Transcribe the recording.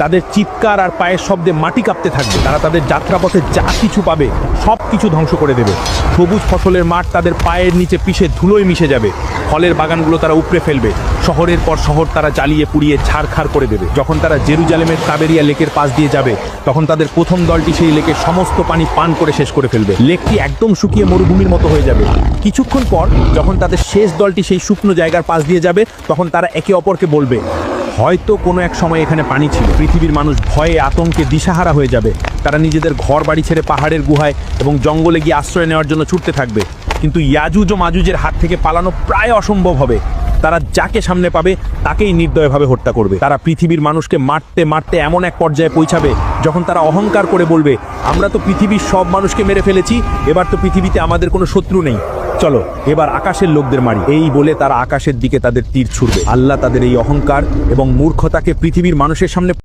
তাদের চিৎকার আর পায়ের শব্দে মাটি কাঁপতে থাকবে। তারা তাদের যাত্রাপথে যা কিছু পাবে সব কিছু ধ্বংস করে দেবে। সবুজ ফসলের মাঠ তাদের পায়ের নিচে পিষে ধুলোয় মিশে যাবে। ফলের বাগানগুলো তারা উপড়ে ফেলবে। শহরের পর শহর তারা জ্বালিয়ে পুড়িয়ে ছাড়খাড় করে দেবে। যখন তারা জেরুজালেমের কাবেরিয়া লেকের পাশ দিয়ে যাবে, তখন তাদের প্রথম দলটি সেই লেকের সমস্ত পানি পান করে শেষ করে ফেলবে। লেকটি একদম শুকিয়ে মরুভূমির মতো হয়ে যাবে। কিছুক্ষণ পর যখন তাদের শেষ দলটি সেই শুকনো জায়গার পাশ দিয়ে যাবে, তখন তারা একে অপরকে বলবে হয়তো কোনো এক সময় এখানে পানি ছিল। পৃথিবীর মানুষ ভয়ে আতঙ্কে দিশাহারা হয়ে যাবে। তারা নিজেদের ঘর বাড়ি ছেড়ে পাহাড়ের গুহায় এবং জঙ্গলে গিয়ে আশ্রয় নেওয়ার জন্য ছুটতে থাকবে। কিন্তু ইয়াজুজ ও মাজুজের হাত থেকে পালানো প্রায় অসম্ভব হবে। তারা যাকে সামনে পাবে, তাকেই নির্দয়ভাবে হত্যা করবে। তারা পৃথিবীর মানুষকে মারতে মারতে এমন এক পর্যায়ে পৌঁছাবে, যখন তারা অহংকার করে বলবে, আমরা তো পৃথিবীর সব মানুষকে মেরে ফেলেছি, এবার তো পৃথিবীতে আমাদের কোনো শত্রু নেই। চলো, এবার আকাশের লোকদের মারি। এই বলে তারা আকাশের দিকে তাদের তীর ছুড়বে। আল্লাহ তাদের এই অহংকার এবং মূর্খতাকে পৃথিবীর মানুষের সামনে